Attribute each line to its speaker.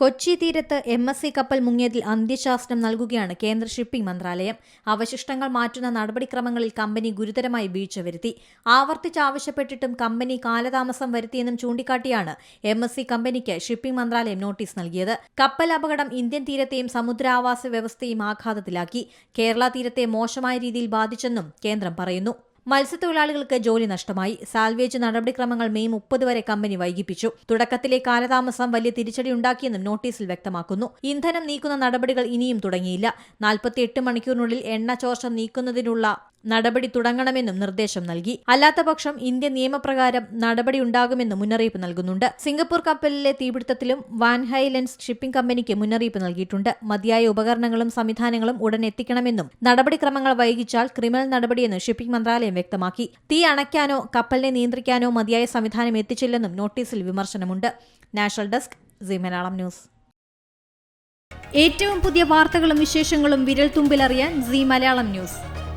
Speaker 1: കൊച്ചി തീരത്ത് M S C കപ്പൽ മുങ്ങിയതിൽ അന്ത്യശാസനം നൽകുകയാണ് കേന്ദ്ര ഷിപ്പിംഗ് മന്ത്രാലയം. അവശിഷ്ടങ്ങൾ മാറ്റുന്ന നടപടിക്രമങ്ങളിൽ കമ്പനി ഗുരുതരമായി വീഴ്ച വരുത്തി. ആവർത്തിച്ച് ആവശ്യപ്പെട്ടിട്ടും കമ്പനി കാലതാമസം വരുത്തിയെന്നും ചൂണ്ടിക്കാട്ടിയാണ് എം എസ് സി കമ്പനിക്ക് ഷിപ്പിംഗ് മന്ത്രാലയം നോട്ടീസ് നൽകിയത്. കപ്പൽ അപകടം ഇന്ത്യൻ തീരത്തെയും സമുദ്രാവാസ വ്യവസ്ഥയും ആഘാതത്തിലാക്കി. കേരള തീരത്തെ മോശമായ രീതിയിൽ ബാധിച്ചെന്നും കേന്ദ്രം പറയുന്നു. മത്സ്യത്തൊഴിലാളികൾക്ക് ജോലി നഷ്ടമായി. സാൽവേജ് നടപടിക്രമങ്ങൾ മെയ് മുപ്പത് വരെ കമ്പനി വൈകിപ്പിച്ചു. തുടക്കത്തിലെ കാലതാമസം വലിയ തിരിച്ചടിയുണ്ടാക്കിയെന്നും നോട്ടീസിൽ വ്യക്തമാക്കുന്നു. ഇന്ധനം നീക്കുന്ന നടപടികൾ ഇനിയും തുടങ്ങിയില്ല. നാൽപ്പത്തിയെട്ട് മണിക്കൂറിനുള്ളിൽ എണ്ണ ചോർച്ച നീക്കുന്നതിനുള്ള നടപടി തുടങ്ങണമെന്നും നിർദ്ദേശം നൽകി. അല്ലാത്തപക്ഷം ഇന്ത്യ നിയമപ്രകാരം നടപടിയുണ്ടാകുമെന്നും മുന്നറിയിപ്പ് നൽകുന്നുണ്ട്. സിംഗപ്പൂർ കപ്പലിലെ തീപിടുത്തത്തിലും വാൻ ഹൈലൻഡ്സ് ഷിപ്പിംഗ് കമ്പനിക്ക് മുന്നറിയിപ്പ് നൽകിയിട്ടുണ്ട്. മതിയായ ഉപകരണങ്ങളും സംവിധാനങ്ങളും ഉടൻ എത്തിക്കണമെന്നും നടപടിക്രമങ്ങൾ വൈകിച്ചാൽ ക്രിമിനൽ നടപടിയെന്ന് ഷിപ്പിംഗ് മന്ത്രാലയം വ്യക്തമാക്കി. തീ അണയ്ക്കാനോ കപ്പലിനെ നിയന്ത്രിക്കാനോ മതിയായ സംവിധാനം എത്തിച്ചില്ലെന്നും നോട്ടീസിൽ വിമർശനമുണ്ട്. National desk C Malayalam news. ഏറ്റവും പുതിയ വാർത്തകളും വിശേഷങ്ങളും വിരൽ തുമ്പിലറിയാൻ സി മലയാളം ന്യൂസ്.